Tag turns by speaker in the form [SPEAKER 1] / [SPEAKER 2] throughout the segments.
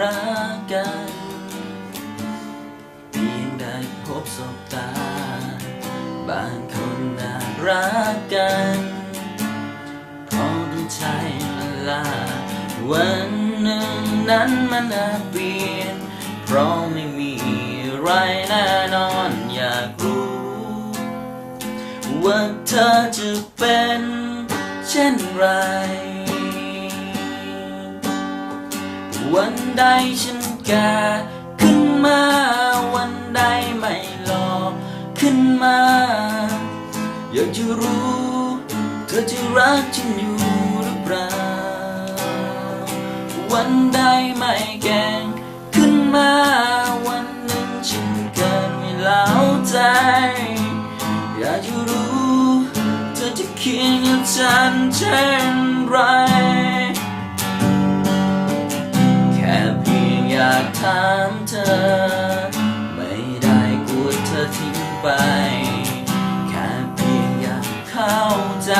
[SPEAKER 1] รักกันเพียงได้พบสบตา บางคนน่ารักกันพราะต้องใช้เวลา วันหนึ่งนั้นมันอาจเปลี่ยน เพราะไม่มีไรแน่นอนอยากรู้ ว่าเธอจะเป็นเช่นไร วันใดฉันแก่ขึ้นมา วันใดไม่หลอกขึ้นมา อยากจะรู้ เธอจะรักฉันอยู่หรือเปล่า วันใดไม่แก่ขึ้นมา วันหนึ่งฉันเกิดไม่เล้าใจ อยากจะรู้ เธอจะคิดกับฉันเช่นไร ถามเธอ ไม่ได้กลัวเธอทิ้งไป แค่เพียงอยากเข้าใจ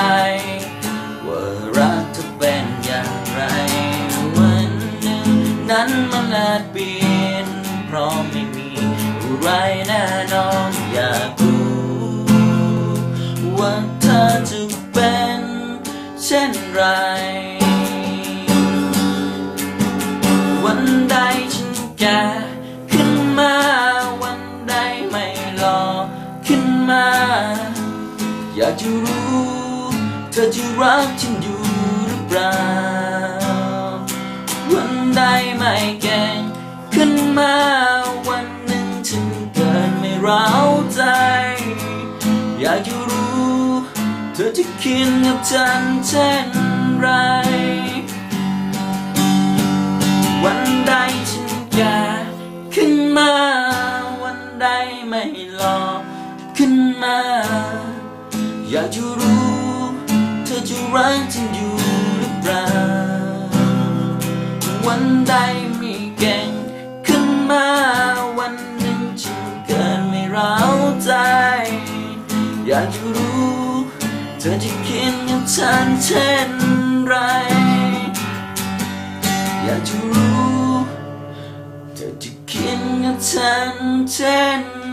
[SPEAKER 1] ว่ารักเธอเป็นอย่างไร วันหนึ่งนั้นมันอาจเปลี่ยนเพราะไม่มีอะไรแน่นอนอยากรู้ว่าเธอจะเป็นเช่นไรวันใด แกขึ้นมาวันใดไม่หล่อขึ้นมา อยากจะรู้ เธอจะรักฉันอยู่หรือเปล่า วันใดไม่แก่ขึ้นมาวันหนึ่งฉันเกิดไม่ร้าวใจ อยากจะรู้ เธอจะคิดกับฉันเช่น ไม่หล่อขึ้นมา อยากจะรู้ เธอจะรักฉันอยู่หรือเปล่า วันใดมีเก่งขึ้นมา วันหนึ่งฉันเกิดไม่ร้าวใจ อยากจะรู้ เธอจะคิดกับฉันเช่นไร อยากจะรู้ เธอจะคิดกับฉันเช่น